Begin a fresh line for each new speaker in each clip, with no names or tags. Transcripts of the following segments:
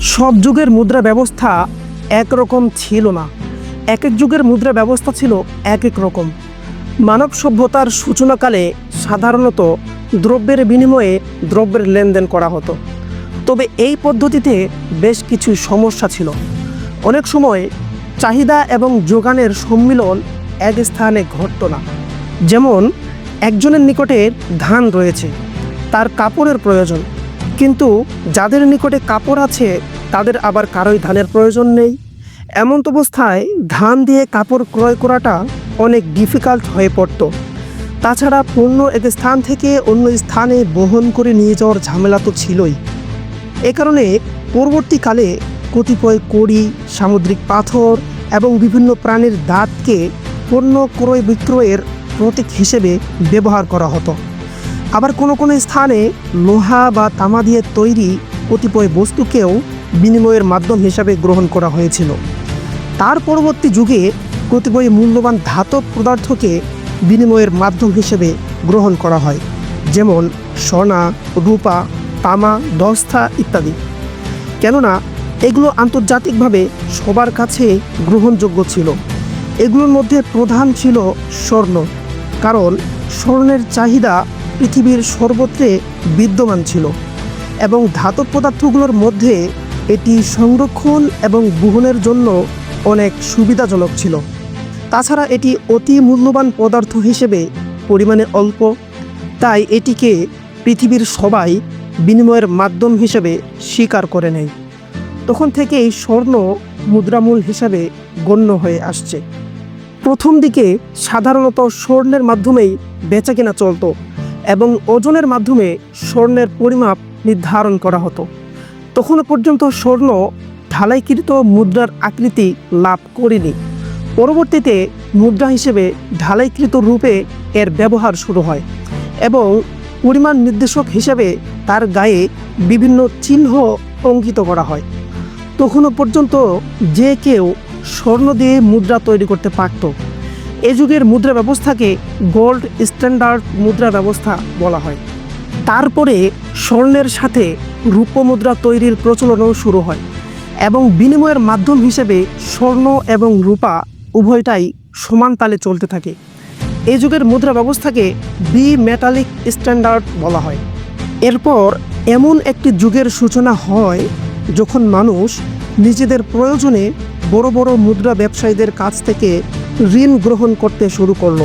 সব যুগের মুদ্রা ব্যবস্থা একরকম ছিল না। এক এক যুগের মুদ্রা ব্যবস্থা ছিল এক এক রকম। মানব সভ্যতার সূচনাকালে সাধারণত দ্রব্যের বিনিময়ে দ্রব্যের লেনদেন করা হতো। তবে এই পদ্ধতিতে বেশ কিছু সমস্যা ছিল। অনেক সময় চাহিদা এবং যোগানের সম্মিলন এক স্থানে ঘটত না। যেমন, একজনের নিকটে ধান রয়েছে, তার কাপড়ের প্রয়োজন কিন্তু যাদের নিকটে কাপড় আছে, তাদের আবার কারোই ধানের প্রয়োজন নেই। এমন অবস্থায় ধান দিয়ে কাপড় ক্রয় করাটা অনেক ডিফিকাল্ট হয়ে পড়তো। তাছাড়া পণ্য এক স্থান থেকে অন্য স্থানে বহন করে নিয়ে যাওয়ার ঝামেলা তো ছিলই। এ কারণে পরবর্তীকালে কতিপয় কড়ি, সামুদ্রিক পাথর এবং বিভিন্ন প্রাণীর দাঁতকে পণ্য ক্রয় বিক্রয়ের প্রতীক হিসেবে ব্যবহার করা হতো। আবার কোনো কোনো স্থানে লোহা বা তামা দিয়ে তৈরি কতিপয় বস্তুকেও বিনিময়ের মাধ্যম হিসাবে গ্রহণ করা হয়েছিল। তার পরবর্তী যুগে কতিপয় মূল্যবান ধাতব পদার্থকে বিনিময়ের মাধ্যম হিসেবে গ্রহণ করা হয়, যেমন সোনা রূপা, তামা, দস্তা ইত্যাদি। কেননা, এগুলো আন্তর্জাতিকভাবে সবার কাছে গ্রহণযোগ্য ছিল। এগুলোর মধ্যে প্রধান ছিল স্বর্ণ, কারণ স্বর্ণের চাহিদা পৃথিবীর সর্বত্রে বিদ্যমান ছিল এবং ধাতব পদার্থগুলোর মধ্যে এটি সংরক্ষণ এবং বহনের জন্য অনেক সুবিধাজনক ছিল। তাছাড়া এটি অতি মূল্যবান পদার্থ হিসেবে পরিমাণে অল্প, তাই এটিকে পৃথিবীর সবাই বিনিময়ের মাধ্যম হিসেবে স্বীকার করে নেয়। তখন থেকেই স্বর্ণ মুদ্রামূল হিসাবে গণ্য হয়ে আসছে। প্রথম দিকে সাধারণত স্বর্ণের মাধ্যমেই বেচাকেনা চলতো। এবং ওজনের মাধ্যমে স্বর্ণের পরিমাপ নির্ধারণ করা হতো। তখনও পর্যন্ত স্বর্ণ ঢালাইকৃত মুদ্রার আকৃতি লাভ করেনি। পরবর্তীতে মুদ্রা হিসেবে ঢালাইকৃত রূপে এর ব্যবহার শুরু হয় এবং পরিমাণ নির্দেশক হিসেবে তার গায়ে বিভিন্ন চিহ্ন অঙ্কিত করা হয়। তখনও পর্যন্ত যে কেউ স্বর্ণ দিয়ে মুদ্রা তৈরি করতে পারত। এ যুগের মুদ্রা ব্যবস্থাকে গোল্ড স্ট্যান্ডার্ড মুদ্রা ব্যবস্থা বলা হয়। তারপরে স্বর্ণের সাথে রূপ মুদ্রা তৈরির প্রচলনও শুরু হয় এবং বিনিময়ের মাধ্যম হিসেবে স্বর্ণ এবং রূপা উভয়টাই সমান তালে চলতে থাকে। এই যুগের মুদ্রা ব্যবস্থাকে বি মেটালিক স্ট্যান্ডার্ড বলা হয়। এরপর এমন একটি যুগের সূচনা হয় যখন মানুষ নিজেদের প্রয়োজনে বড় বড় মুদ্রা ব্যবসায়ীদের কাছ থেকে ঋণ গ্রহণ করতে শুরু করল।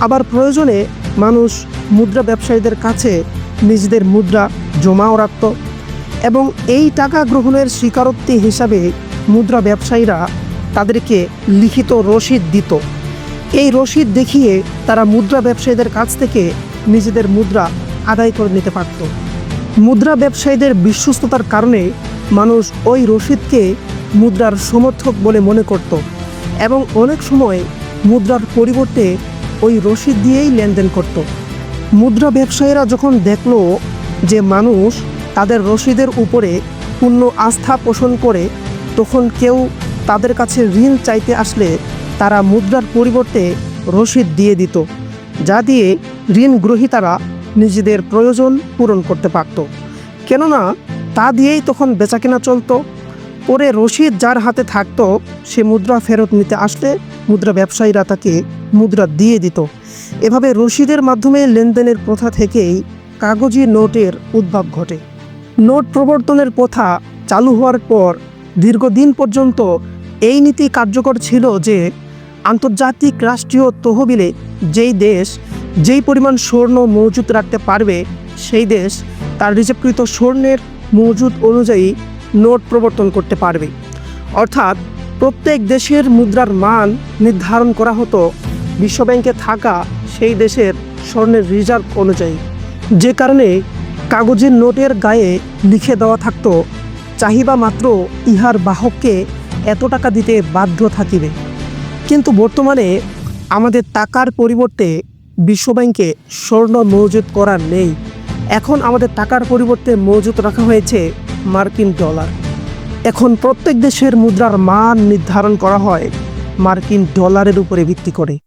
আবার প্রয়োজনে মানুষ মুদ্রা ব্যবসায়ীদের কাছে নিজেদের মুদ্রা জমাও রাখত এবং এই টাকা গ্রহণের স্বীকারোক্তি হিসাবে মুদ্রা ব্যবসায়ীরা তাদেরকে লিখিত রসিদ দিত। এই রসিদ দেখিয়ে তারা মুদ্রা ব্যবসায়ীদের কাছ থেকে নিজেদের মুদ্রা আদায় করে নিতে পারত। মুদ্রা ব্যবসায়ীদের বিশ্বস্ততার কারণে মানুষ ওই রসিদকে মুদ্রার সমর্থক বলে মনে করত। এবং অনেক সময় মুদ্রার পরিবর্তে ওই রসিদ দিয়েই লেনদেন করত। মুদ্রা ব্যবসায়ীরা যখন দেখল যে মানুষ তাদের রসিদের উপরে পূর্ণ আস্থা পোষণ করে, তখন কেউ তাদের কাছে ঋণ চাইতে আসলে তারা মুদ্রার পরিবর্তে রসিদ দিয়ে দিত, যা দিয়ে ঋণ গ্রহীতারা নিজেদের প্রয়োজন পূরণ করতে পারত। কেননা তা দিয়েই তখন বেচাকেনা চলতো। পরে রসিদ যার হাতে থাকতো, সে মুদ্রা ফেরত নিতে আসলে মুদ্রা ব্যবসায়ীরা তাকে মুদ্রা দিয়ে দিত। এভাবে রসিদের মাধ্যমে লেনদেনের প্রথা থেকেই কাগজি নোটের উদ্ভব ঘটে। নোট প্রবর্তনের প্রথা চালু হওয়ার পর দীর্ঘদিন পর্যন্ত এই নীতি কার্যকর ছিল যে আন্তর্জাতিক রাষ্ট্রীয় তহবিলে যেই দেশ যেই পরিমাণ স্বর্ণ মজুত রাখতে পারবে, সেই দেশ তার রিজার্ভকৃত স্বর্ণের মজুদ অনুযায়ী নোট প্রবর্তন করতে পারবে। অর্থাৎ প্রত্যেক দেশের মুদ্রার মান নির্ধারণ করা হতো বিশ্বব্যাংকে থাকা সেই দেশের স্বর্ণের রিজার্ভ অনুযায়ী। যে কারণে কাগজের নোটের গায়ে লিখে দেওয়া থাকতো চাহিবা মাত্র ইহার বাহককে এত টাকা দিতে বাধ্য থাকিবে। কিন্তু বর্তমানে আমাদের টাকার পরিবর্তে বিশ্বব্যাংকে স্বর্ণ মজুত করার নেই। এখন আমাদের টাকার পরিবর্তে মজুত রাখা হয়েছে মার্কিন ডলার। এখন প্রত্যেক দেশের মুদ্রার মান নির্ধারণ করা হয় মার্কিন ডলারের উপরে ভিত্তি করে।